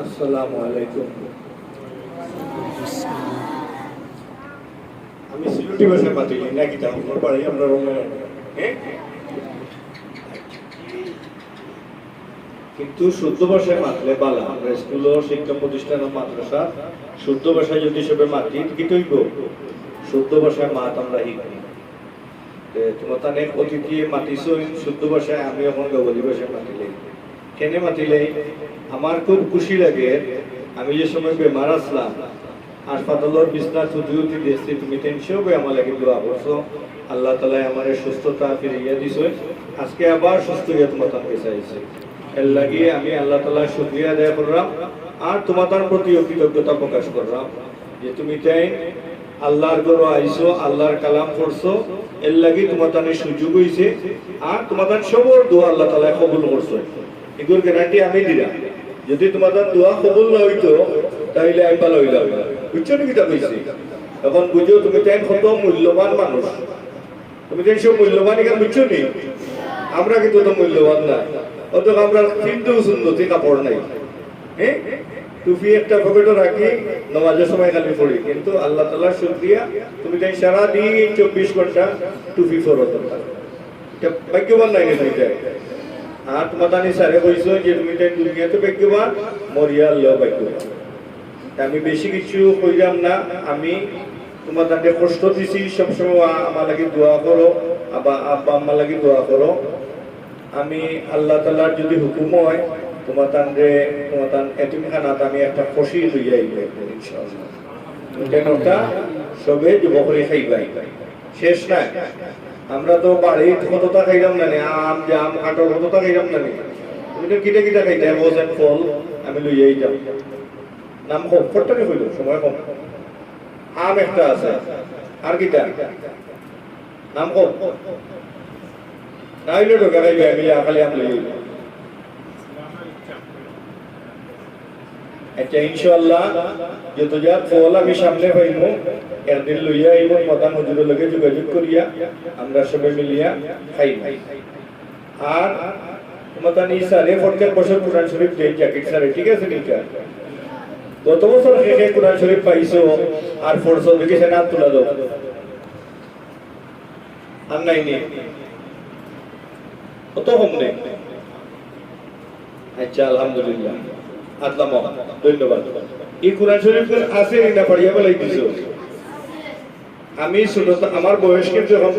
আসসালামু আলাইকুম। আমি সিলুটি ভাষায় পাতি নাকি তা আমার বাড়ি আমরা রঙে হ্যাঁ কিন্তু শুদ্ধ ভাষায় মাতলে বালা, আমরা স্কুল শিক্ষা প্রতিষ্ঠান ও মাদ্রাসা, শুদ্ধ ভাষায় যদি সবে মাতি, কি তৈব? শুদ্ধ ভাষায় মাত আমরা শিখি। তোমার তানে অতিথি মাতিছ শুদ্ধ ভাষায় আমি এখন গবলি ভাষায় মাতিলে। কেনে মাতিলে আমার খুব খুশি লাগে। আমি যে সময় বেমার আসলাম হাসপাতালের বিছনা ছুটি দিয়েছি তুমি টেনশন করে আমার লাগে দোয়া করছ আল্লাহ তালা আমার সুস্থতা ফিরিয়ে দিছে। আজকে আবার সুস্থ হয়ে তোমার তাকে চাইছে এর লাগিয়ে আমি আল্লাহ তালা শুক্রিয়া আদায় করলাম আর তোমার প্রতি কৃতজ্ঞতা প্রকাশ করলাম যে তুমি তাই আল্লাহর গরো আইসো আল্লাহর কালাম পড়ছো এর লাগি তোমার সুযোগ হইছে আর তোমার সবর দোয়া আল্লাহ তালা কবুল করছ এগুলোর গ্যারান্টি আমি দিলাম। যদি তোমার তার দোয়া কবুল না হইতো, তাহলে আমি ভালো হইলাম। বুঝছ নাকি তা কইছি এখন বুঝো তুমি তাই কত মূল্যবান মানুষ। তুমি তাই সব মূল্যবান এখানে বুঝছ নি? আমরা কিন্তু তো মূল্যবান না। অত আমরা কিন্তু সুন্দরী কাপড় নাই। হ্যাঁ টুপি একটা পকেটে রাখি, নামাজের সময় খালি পড়ি। কিন্তু আল্লাহ তালা শুক্রিয়া, তুমি তাই সারা দিন চব্বিশ ঘণ্টা টুপি ফরত ভাগ্যবান নাই তাই আর তোমার তানি স্যারে কইছো যে তুমি তাই দুনিয়াতে ভাগ্যবান মরিয়া আল্লাহ ভাগ্যবান আমি বেশি কিছু কইলাম না আমি তোমার তাকে কষ্ট দিছি সবসময় আমার লাগে দোয়া করো আবা আব্বা আম্মা লাগে দোয়া করো আমি আল্লাহ তালার যদি হুকুম হয় তোমার তানরে তোমার তান এতিমখানাত আমি একটা খুশি লইয়া ইনশাআল্লাহ। কেনটা সবে যুবকরে খাইবাই। শেষ নাই। আমরা তো বাড়ির কতটা খাইলাম না আম জাম কাঠল কতটা খাইলাম না। তুমি তো কিটা কিটা খাইতে? বসেন ফল, আমি লইয়াই যাও নাম কম ফটটাকে কইল সময় কম। আম একটা আছে। আর কিটা? নাম কম। না হইলে ঢোকা আমি খালি আম লইয়াই যাও আচ্ছা ইনশাআল্লাহ যত যা ফল আমি সামনে পাইব একদিন লইয়া আইব প্রধান হুজুরের লগে যোগাযোগ করিয়া আমরা সবাই মিলিয়া খাইব আর মাতানি সারে প্রত্যেক বছর কোরআন শরীফ দেই জ্যাকেট সারে ঠিক আছে নিকা গত বছর শেষে কোরআন শরীফ পাইছো আর ফোরশো দেখেছে না তুলা দাও। আর নাই নি। কত কম নেই আচ্ছা আলহামদুলিল্লাহ। আল্লাহ ধন্যবাদ। এই কোরআন আছে না পড়িয়া বলাই দিছো আমি ছোটতা আমার বয়স কিন্তু এখন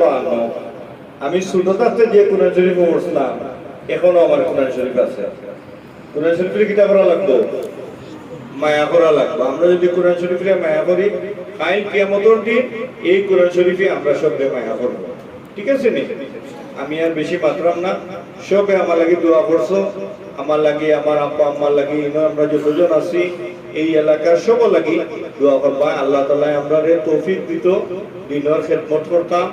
আমি ছোটতাতে যে কোরআন শরীফ পড়ছিলাম, এখনও আমার কোরআন শরীফ আছে। কোরআন শরীফের কিতাব করা লাগবো? মায়া করা লাগবে। আমরা যদি কোরআন শরীফে মায়া করি কাইল কিয়ামতর দিন এই কোরআন শরীফে আমরা সবরে মায়া করব। ঠিক আছে নি? আমি আর বেশি মাত্রাম না। সবে আমার লাগি দোয়া করছ। আমার লাগি, আমার আব্বা আম্মার লাগি আমরা যতজন আছি, এই এলাকার সব লাগি দোয়া করবা। আল্লাহ তালা আমরা তৌফিক দিত। দিনের খেদমত করতাম,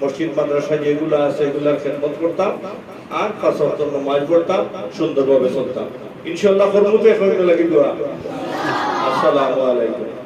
মসজিদ, মাদ্রাসা যেগুলো আছে এগুলার খেদমত করতাম, আর পাঁচ নামাজ পড়তাম, সুন্দরভাবে চলতাম। ইনশাল্লাহ কর্মতে লাগি দোয়া। আসসালামু আলাইকুম।